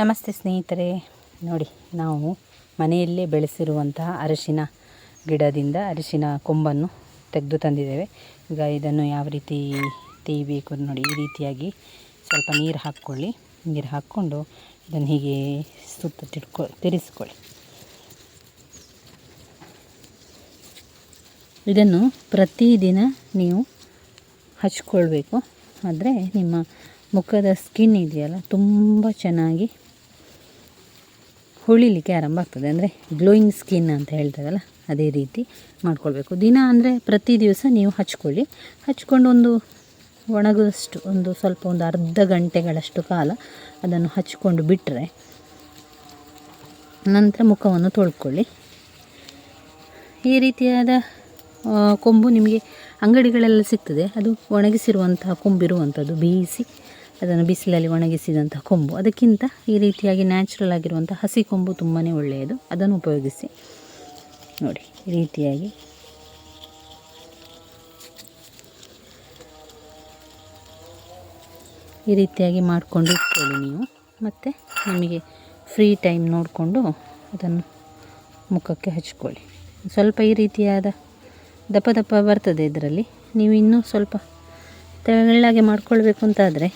ನಮಸ್ತೆ ಸ್ನೇಹಿತರೆ. ನೋಡಿ, ನಾವು ಮನೆಯಲ್ಲೇ ಬೆಳೆಸಿರುವಂತಹ ಅರಿಶಿನ ಗಿಡದಿಂದ ಅರಿಶಿನ ಕೊಂಬನ್ನು ತೆಗೆದು ತಂದಿದ್ದೇವೆ. ಈಗ ಇದನ್ನು ಯಾವ ರೀತಿ ತೆಗಿಬೇಕು ನೋಡಿ, ಈ ರೀತಿಯಾಗಿ ಸ್ವಲ್ಪ ನೀರು ಹಾಕ್ಕೊಳ್ಳಿ. ನೀರು ಹಾಕ್ಕೊಂಡು ಇದನ್ನು ಹೀಗೆ ಸುತ್ತ ತಿಡ್ಕೊ ತಿರಿಸ್ಕೊಳ್ಳಿ. ಇದನ್ನು ಪ್ರತಿದಿನ ನೀವು ಹಚ್ಕೊಳ್ಬೇಕು. ಆದರೆ ನಿಮ್ಮ ಮುಖದ ಸ್ಕಿನ್ ಇದೆಯಲ್ಲ, ತುಂಬ ಚೆನ್ನಾಗಿ ಹೊಳಿಲಿಕ್ಕೆ ಆರಂಭ ಆಗ್ತದೆ. ಅಂದರೆ ಗ್ಲೋಯಿಂಗ್ ಸ್ಕಿನ್ ಅಂತ ಹೇಳ್ತೇವಲ್ಲ ಅದೇ ರೀತಿ ಮಾಡ್ಕೊಳ್ಬೇಕು. ದಿನ ಅಂದರೆ ಪ್ರತಿ ದಿವಸ ನೀವು ಹಚ್ಕೊಳ್ಳಿ. ಹಚ್ಕೊಂಡು ಒಂದು ಒಣಗುವಷ್ಟು ಒಂದು ಸ್ವಲ್ಪ ಒಂದು ಅರ್ಧ ಗಂಟೆಗಳಷ್ಟು ಕಾಲ ಅದನ್ನು ಹಚ್ಕೊಂಡು ಬಿಟ್ಟರೆ ನಂತರ ಮುಖವನ್ನು ತೊಳ್ಕೊಳ್ಳಿ. ಈ ರೀತಿಯಾದ ಕೊಂಬು ನಿಮಗೆ ಅಂಗಡಿಗಳೆಲ್ಲ ಸಿಗ್ತದೆ. ಅದು ಒಣಗಿಸಿರುವಂತಹ ಕೊಂಬಿರುವಂಥದ್ದು ಬೇಯಿಸಿ ಅದನ್ನು ಬಿಸಿಲಲ್ಲಿ ಒಣಗಿಸಿದಂಥ ಕೊಂಬು. ಅದಕ್ಕಿಂತ ಈ ರೀತಿಯಾಗಿ ನ್ಯಾಚುರಲ್ ಆಗಿರುವಂಥ ಹಸಿ ಕೊಂಬು ತುಂಬಾ ಒಳ್ಳೆಯದು. ಅದನ್ನು ಉಪಯೋಗಿಸಿ. ನೋಡಿ, ಈ ರೀತಿಯಾಗಿ. ಈ ರೀತಿಯಾಗಿ ಮಾಡಿಕೊಂಡು ಇಟ್ಕೊಳ್ಳಿ ನೀವು. ಮತ್ತು ನಿಮಗೆ ಫ್ರೀ ಟೈಮ್ ನೋಡಿಕೊಂಡು ಅದನ್ನು ಮುಖಕ್ಕೆ ಹಚ್ಕೊಳ್ಳಿ. ಸ್ವಲ್ಪ ಈ ರೀತಿಯಾದ ದಪ್ಪ ದಪ್ಪ ಬರ್ತದೆ ಇದರಲ್ಲಿ. ನೀವು ಇನ್ನೂ ಸ್ವಲ್ಪ ತೆಳ್ಳಗೆ ಮಾಡ್ಕೊಳ್ಬೇಕು ಅಂತಾದರೆ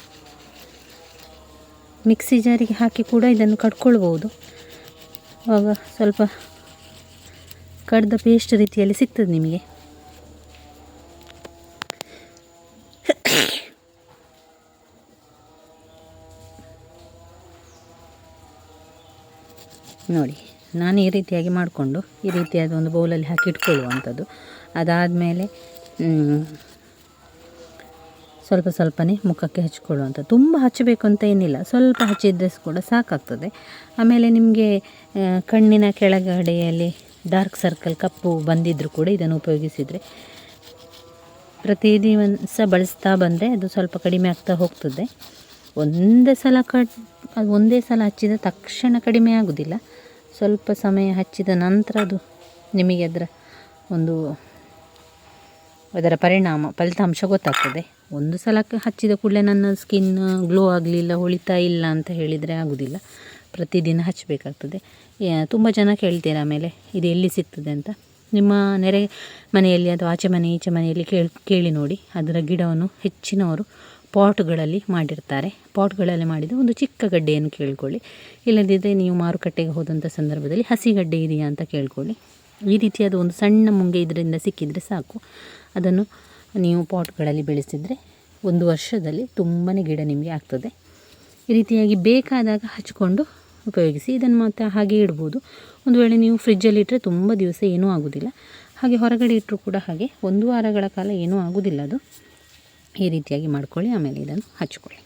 ಮಿಕ್ಸಿ ಜಾರಿಗೆ ಹಾಕಿ ಕೂಡ ಇದನ್ನು ಕಡ್ಕೊಳ್ಬೋದು. ಆವಾಗ ಸ್ವಲ್ಪ ಕಡ್ದ ಪೇಸ್ಟ್ ರೀತಿಯಲ್ಲಿ ಸಿಗ್ತದೆ ನಿಮಗೆ. ನೋಡಿ, ನಾನು ಈ ರೀತಿಯಾಗಿ ಮಾಡಿಕೊಂಡು ಈ ರೀತಿಯಾದ ಒಂದು ಬೌಲಲ್ಲಿ ಹಾಕಿ ಇಟ್ಕೊಳ್ಳುವಂಥದ್ದು. ಅದಾದಮೇಲೆ ಸ್ವಲ್ಪ ಸ್ವಲ್ಪನೇ ಮುಖಕ್ಕೆ ಹಚ್ಕೊಳ್ಳುವಂಥ ತುಂಬ ಹಚ್ಚಬೇಕು ಅಂತ ಏನಿಲ್ಲ. ಸ್ವಲ್ಪ ಹಚ್ಚಿದ್ರೆ ಕೂಡ ಸಾಕಾಗ್ತದೆ. ಆಮೇಲೆ ನಿಮಗೆ ಕಣ್ಣಿನ ಕೆಳಗಡೆಯಲ್ಲಿ ಡಾರ್ಕ್ ಸರ್ಕಲ್ ಕಪ್ಪು ಬಂದಿದ್ದರೂ ಕೂಡ ಇದನ್ನು ಉಪಯೋಗಿಸಿದರೆ ಪ್ರತಿ ದಿವಸ ಬಳಸ್ತಾ ಬಂದರೆ ಅದು ಸ್ವಲ್ಪ ಕಡಿಮೆ ಆಗ್ತಾ ಹೋಗ್ತದೆ. ಒಂದೇ ಸಲ ಕಟ್, ಅದು ಒಂದೇ ಸಲ ಹಚ್ಚಿದ ತಕ್ಷಣ ಕಡಿಮೆ ಆಗೋದಿಲ್ಲ. ಸ್ವಲ್ಪ ಸಮಯ ಹಚ್ಚಿದ ನಂತರ ಅದು ನಿಮಗೆ ಅದರ ಒಂದು ಅದರ ಪರಿಣಾಮ, ಫಲಿತಾಂಶ ಗೊತ್ತಾಗ್ತದೆ. ಒಂದು ಸಲ ಹಚ್ಚಿದ ಕೂಡಲೇ ನನ್ನ ಸ್ಕಿನ್ ಗ್ಲೋ ಆಗಲಿಲ್ಲ, ಹೊಳಿತಾ ಇಲ್ಲ ಅಂತ ಹೇಳಿದರೆ ಆಗೋದಿಲ್ಲ. ಪ್ರತಿದಿನ ಹಚ್ಚಬೇಕಾಗ್ತದೆ ತುಂಬ ಜನ ಕೇಳ್ತೀರಾ ಆಮೇಲೆ, ಇದು ಎಲ್ಲಿ ಸಿಗ್ತದೆ ಅಂತ? ನಿಮ್ಮ ನೆರೆ ಮನೆಯಲ್ಲಿ ಅಥವಾ ಆಚೆ ಮನೆ, ಈಚೆ ಮನೆಯಲ್ಲಿ ಕೇಳಿ ಕೇಳಿ ನೋಡಿ. ಅದರ ಗಿಡವನ್ನು ಹೆಚ್ಚಿನವರು ಪಾಟ್ಗಳಲ್ಲಿ ಮಾಡಿರ್ತಾರೆ. ಪಾಟ್ಗಳಲ್ಲಿ ಮಾಡಿದ ಒಂದು ಚಿಕ್ಕ ಗಡ್ಡೆಯನ್ನು ಕೇಳ್ಕೊಳ್ಳಿ. ಇಲ್ಲದಿದ್ದರೆ ನೀವು ಮಾರುಕಟ್ಟೆಗೆ ಹೋದಂಥ ಸಂದರ್ಭದಲ್ಲಿ ಹಸಿ ಗಡ್ಡೆ ಇದೆಯಾ ಅಂತ ಕೇಳ್ಕೊಳ್ಳಿ. ಈ ರೀತಿಯಾದ ಒಂದು ಸಣ್ಣ ಮುಂಗೆ ಇದರಿಂದ ಸಿಕ್ಕಿದರೆ ಸಾಕು. ಅದನ್ನು ನೀವು ಪಾಟ್ಗಳಲ್ಲಿ ಬೆಳೆಸಿದರೆ ಒಂದು ವರ್ಷದಲ್ಲಿ ತುಂಬಾ ಗಿಡ ನಿಮಗೆ ಆಗ್ತದೆ. ಈ ರೀತಿಯಾಗಿ ಬೇಕಾದಾಗ ಹಚ್ಕೊಂಡು ಉಪಯೋಗಿಸಿ ಇದನ್ನು ಮತ್ತೆ ಹಾಗೆ ಇಡ್ಬೋದು. ಒಂದು ವೇಳೆ ನೀವು ಫ್ರಿಜ್ಜಲ್ಲಿ ಇಟ್ಟರೆ ತುಂಬ ದಿವಸ ಏನೂ ಆಗೋದಿಲ್ಲ. ಹಾಗೆ ಹೊರಗಡೆ ಇಟ್ಟರೂ ಕೂಡ ಹಾಗೆ ಒಂದು ವಾರಗಳ ಕಾಲ ಏನೂ ಆಗೋದಿಲ್ಲ ಅದು. ಈ ರೀತಿಯಾಗಿ ಮಾಡ್ಕೊಳ್ಳಿ, ಆಮೇಲೆ ಇದನ್ನು ಹಚ್ಕೊಳ್ಳಿ.